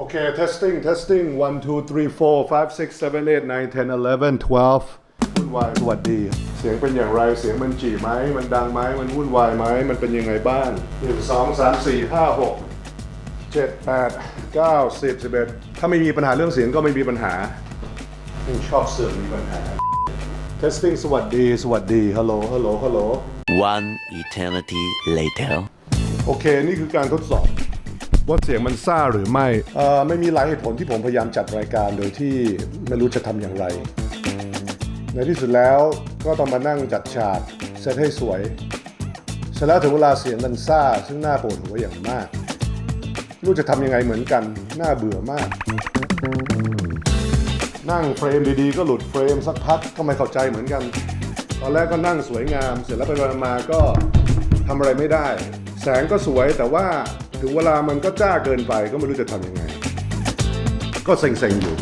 โอเค testing testing one two three four five six seven eight nine ten eleven twelve วุ่นวายสวัสดี เสียงเป็นอย่างไร เสียงมันจีไหม มันดังไหม มันวุ่นวายไหม มันเป็นยังไงบ้างหนึ่งสองสามสี่ห้าหกเจ็ดแปดเก้าสิบสิบเอ็ดถ้าไม่มีปัญหาเรื่องเสียงก็ไม่มีปัญหาชอบเสือกมีปัญหา testing สวัสดี สวัสดี ฮัลโหล ฮัลโหล ฮัลโหล One eternity later. โอเค นี่คือการทดสอบ ว่าเสียงมันซ่าหรือไม่เอ่อไม่มีหลายเหตุผลที่ผมพยายามจัดรายการโดยที่ไม่รู้จะทำอย่างไร ในที่สุดแล้วก็ต้องมานั่งจัดฉากเซตให้สวยเสร็จแล้วถึงเวลาเสียงมันซ่าซึ่งน่าปวดหัวอย่างมากรู้จะทำยังไงเหมือนกันน่าเบื่อมาก นั่งเฟรมดีๆ ก็หลุดเฟรมสักพักก็ไม่เข้าใจเหมือนกัน ตอนแรกก็นั่งสวยงาม เสร็จแล้วไปมาก็ทำอะไรไม่ได้ แสงก็สวยแต่ว่า ถึงเวลามันก็จ้าเกินไปก็ไม่รู้จะทำยังไง ก็เซ็งๆอยู่